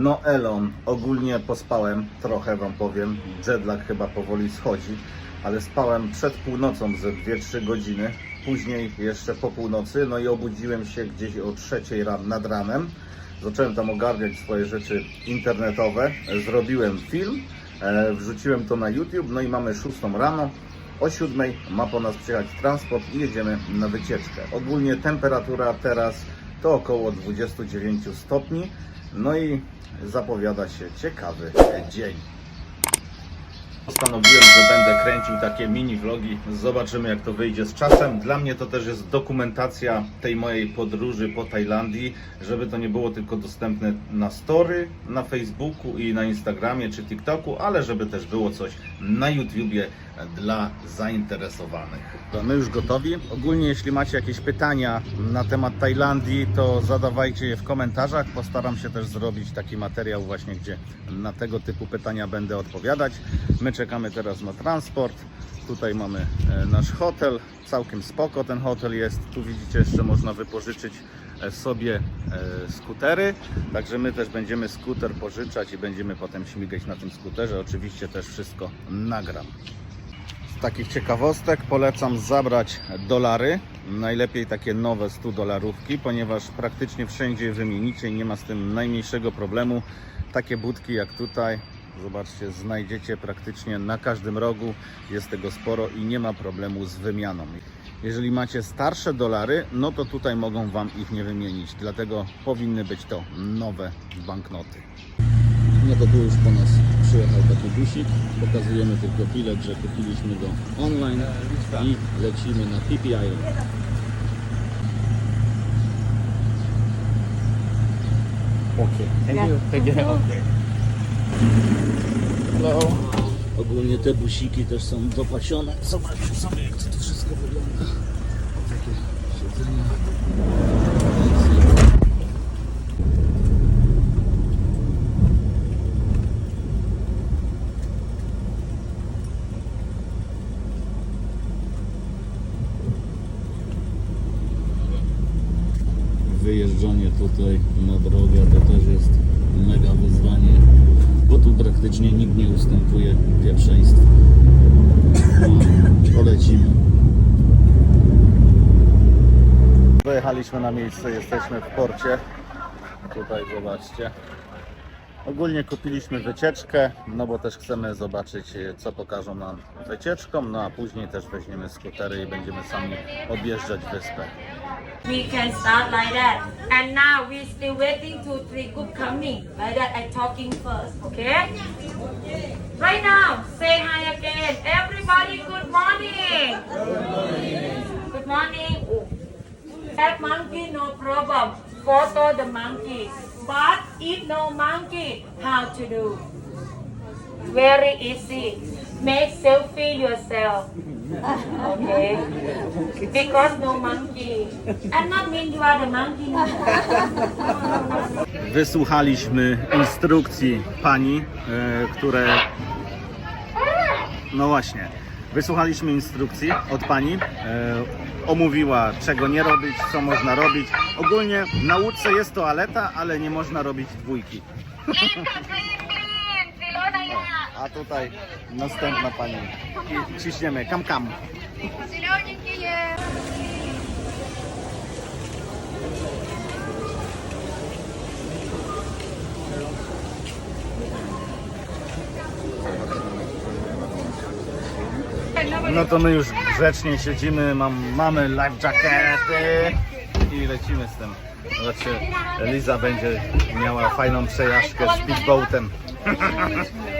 No Elon, ogólnie pospałem trochę wam powiem, jetlag chyba powoli schodzi, ale spałem przed północą ze 2-3 godziny, później jeszcze po północy, no i obudziłem się gdzieś o 3 ran, nad ranem. Zacząłem tam ogarniać swoje rzeczy internetowe, zrobiłem film, e, wrzuciłem to na YouTube, no i mamy 6 rano. O 7 ma po nas przyjechać transport i jedziemy na wycieczkę. Ogólnie temperatura teraz to około 29 stopni. No i zapowiada się ciekawy dzień. Postanowiłem, że będę kręcił takie mini vlogi. Zobaczymy, jak to wyjdzie z czasem. Dla mnie to też jest dokumentacja tej mojej podróży po Tajlandii, żeby to nie było tylko dostępne na story, na Facebooku i na Instagramie czy TikToku, ale żeby też było coś na YouTubie dla zainteresowanych. My już gotowi. Ogólnie, jeśli macie jakieś pytania na temat Tajlandii, to zadawajcie je w komentarzach. Postaram się też zrobić taki materiał właśnie, gdzie na tego typu pytania będę odpowiadać. My czekamy teraz na transport. Tutaj mamy e, nasz hotel. Całkiem spoko ten hotel jest. Tu widzicie, jeszcze można wypożyczyć e, sobie e, skutery. Także my też będziemy skuter pożyczać i będziemy potem śmigać na tym skuterze. Oczywiście też wszystko nagram. Takich ciekawostek polecam zabrać dolary, najlepiej takie nowe 100 dolarówki, ponieważ praktycznie wszędzie wymienicie i nie ma z tym najmniejszego problemu. Takie budki jak tutaj, zobaczcie, znajdziecie praktycznie na każdym rogu, jest tego sporo i nie ma problemu z wymianą. Jeżeli macie starsze dolary, no to tutaj mogą Wam ich nie wymienić, dlatego powinny być to nowe banknoty. No to tu już po nas przyjechał taki busik. Pokazujemy tylko bilet, że kupiliśmy go online i lecimy na PPI. Okay. Thank you. Thank you. Okay. Hello. Ogólnie te busiki też są dopłacone. Zobaczcie sobie jak to wszystko wygląda. Takie siedzenia. Tutaj na drogę to też jest mega wyzwanie, bo tu praktycznie nikt nie ustępuje pierwszeństwa. No, polecimy. Dojechaliśmy na miejsce, jesteśmy w porcie. Tutaj zobaczcie. Ogólnie kupiliśmy wycieczkę, no bo też chcemy zobaczyć, co pokażą nam wycieczką, no a później też weźmiemy skutery i będziemy sami objeżdżać wyspę. We can start like that. And now we still waiting to three group coming. Like that, I talking first, okay? Right now, say hi again. Everybody, good morning. Good morning. Good morning. That monkey, no problem. Photo the monkey. But if no monkey, how to do? Very easy. Make selfie yourself. Okay. Because no monkey. I'm not mean you are the monkey. Wysłuchaliśmy instrukcji pani, e, które. No właśnie. Wysłuchaliśmy instrukcji od pani. E, omówiła, czego nie robić, co można robić. Ogólnie na łódce jest toaleta, ale nie można robić dwójki. A tutaj następna pani. I ciśniemy. Kam kam. No to my już grzecznie siedzimy, mam, mamy life jackety i lecimy z tym. Zobaczcie, Liza będzie miała fajną przejażdżkę speedboatem.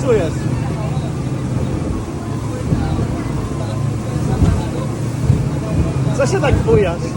czujesz? Co się tak bujasz?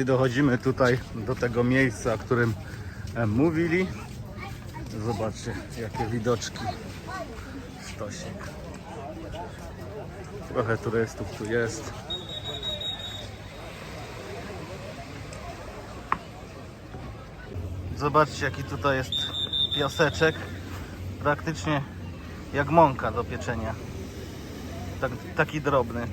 I dochodzimy tutaj do tego miejsca, o którym e, mówili. Zobaczcie, jakie widoczki. Sztosik. Trochę turystów tu jest. Zobaczcie, jaki tutaj jest piaseczek. Praktycznie jak mąka do pieczenia. Tak, taki drobny.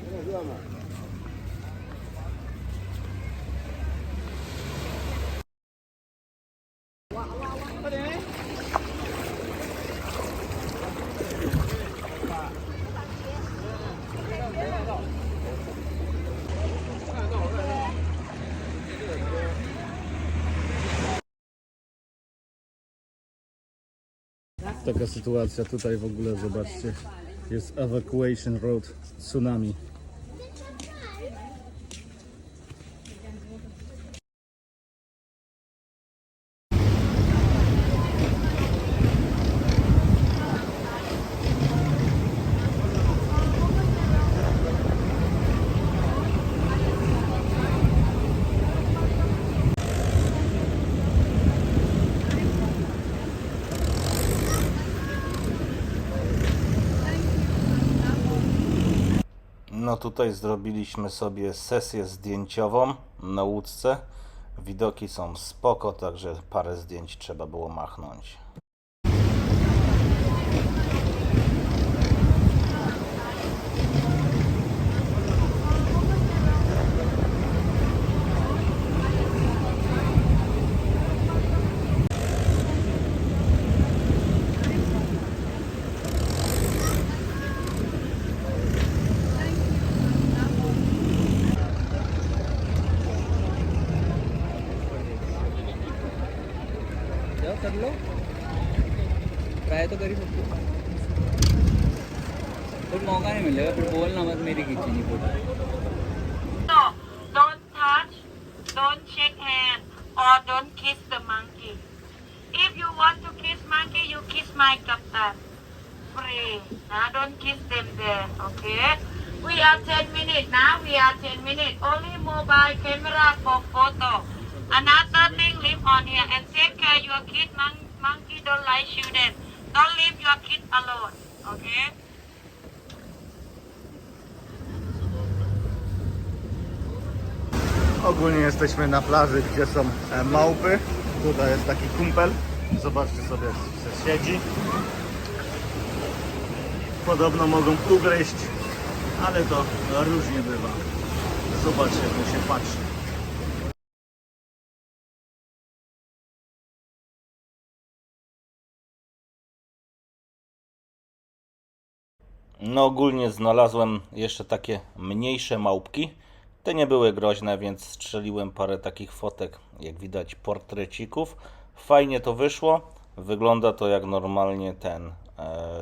Taka sytuacja tutaj w ogóle, zobaczcie. Jest evacuation road tsunami. Tutaj zrobiliśmy sobie sesję zdjęciową na łódce. Widoki są spoko, także parę zdjęć trzeba było machnąć. जाओ कर लो ट्राई तो कर ही सकते हो फिर मौका नहीं मिलेगा फिर बोलना मत मेरी खींची नहीं photo don't kiss them there, okay? We are 10 minutes now. We are 10 minutes. Only mobile camera for photo. Another thing, leave on here and take care your kid. Mon- monkey don't like children. Don't leave your kid alone, okay? Ogólnie jesteśmy na plaży, gdzie są e, małpy. Tutaj jest taki kumpel. Zobaczcie sobie, se siedzi. Podobno mogą ugryźć, ale to różnie bywa. Zobaczcie, jak on się patrzy. No ogólnie znalazłem jeszcze takie mniejsze małpki. Te nie były groźne, więc strzeliłem parę takich fotek, jak widać, portrecików. Fajnie to wyszło. Wygląda to jak normalnie ten e,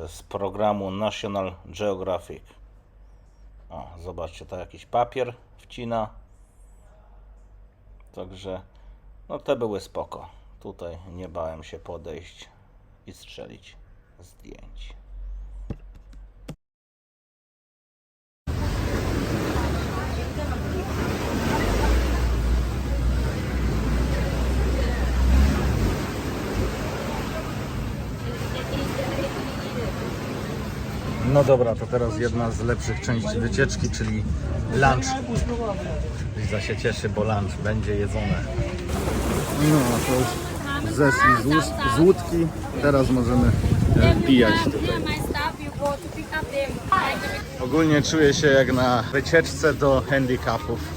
z programu National Geographic. O, zobaczcie, to jakiś papier wcina. Także, no te były spoko. tutaj nie bałem się podejść i strzelić zdjęć. No dobra, to teraz jedna z lepszych części wycieczki, czyli lunch. Liza się cieszy, bo lunch będzie jedzone. No, to już zeszli z, z łódki, teraz możemy e, pijać tutaj. Ogólnie czuję się jak na wycieczce do handicapów.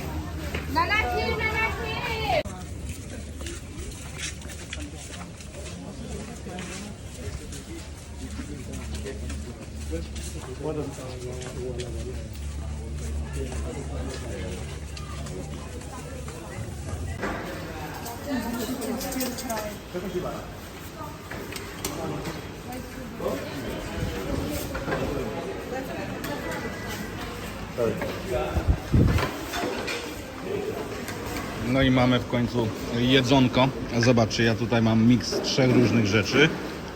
No i mamy w końcu jedzonko. Zobaczcie, ja tutaj mam miks trzech różnych rzeczy.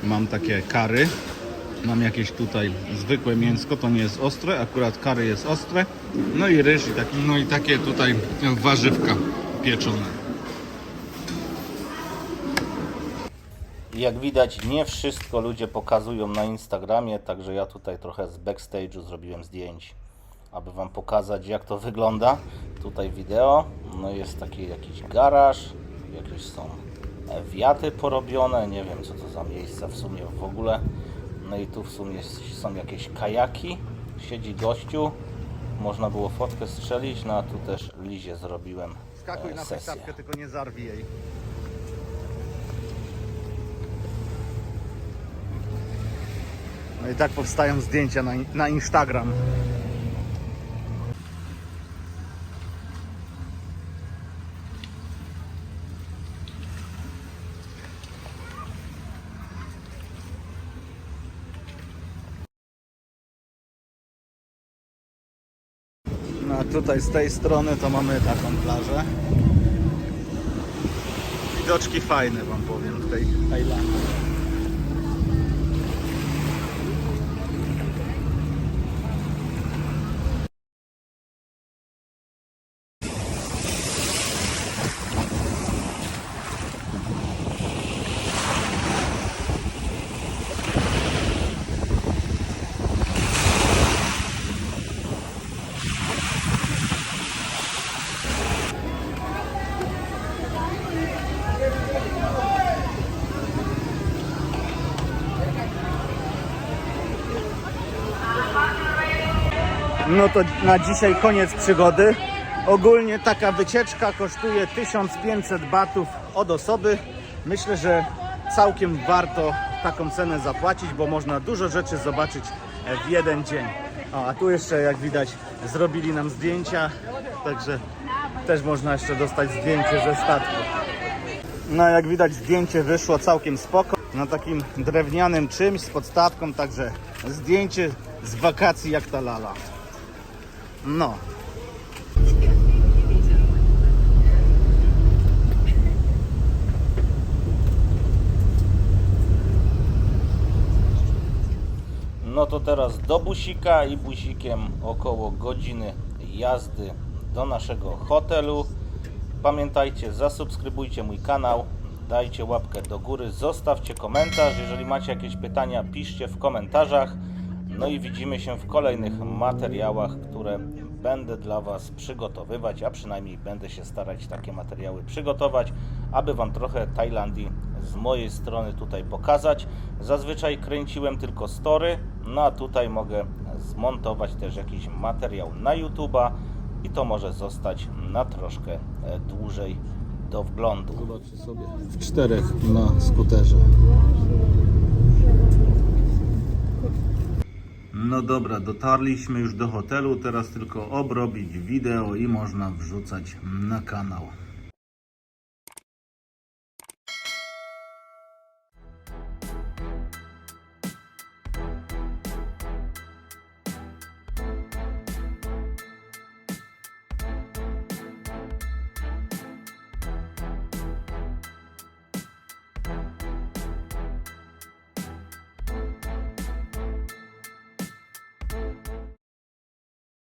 Mam takie kary. Mam jakieś tutaj zwykłe mięsko, to nie jest ostre, akurat kary jest ostre. No i ryż i taki, no i takie tutaj warzywka pieczone. Jak widać, nie wszystko ludzie pokazują na Instagramie, także ja tutaj trochę z backstage'u zrobiłem zdjęć, aby Wam pokazać jak to wygląda. Tutaj wideo, no jest taki jakiś garaż, jakieś są wiaty porobione, nie wiem co to za miejsca w sumie w ogóle. No i tu w sumie są jakieś kajaki, siedzi gościu, można było fotkę strzelić, no a tu też Lizie zrobiłem Skakuj e, na tę sesję. stawkę, tylko nie zarwij jej. No i tak powstają zdjęcia na, na Instagram. No tutaj z tej strony to mamy taką plażę. Widoczki fajne wam powiem w tej Tajlandii. No to na dzisiaj koniec przygody. Ogólnie taka wycieczka kosztuje 1500 batów od osoby. Myślę, że całkiem warto taką cenę zapłacić, bo można dużo rzeczy zobaczyć w jeden dzień. O, a tu jeszcze jak widać zrobili nam zdjęcia, także też można jeszcze dostać zdjęcie ze statku. No jak widać zdjęcie wyszło całkiem spoko. Na takim drewnianym czymś z podstawką, także zdjęcie z wakacji jak ta lala. No. No to teraz do busika i busikiem około godziny jazdy do naszego hotelu. Pamiętajcie, zasubskrybujcie mój kanał, dajcie łapkę do góry, zostawcie komentarz. Jeżeli macie jakieś pytania, piszcie w komentarzach. No i widzimy się w kolejnych materiałach, które będę dla Was przygotowywać, a przynajmniej będę się starać takie materiały przygotować, aby Wam trochę Tajlandii z mojej strony tutaj pokazać. Zazwyczaj kręciłem tylko story, no a tutaj mogę zmontować też jakiś materiał na YouTube'a i to może zostać na troszkę e, dłużej do wglądu. Zobaczcie sobie w czterech na skuterze. No dobra, dotarliśmy już do hotelu, teraz tylko obrobić wideo i można wrzucać na kanał.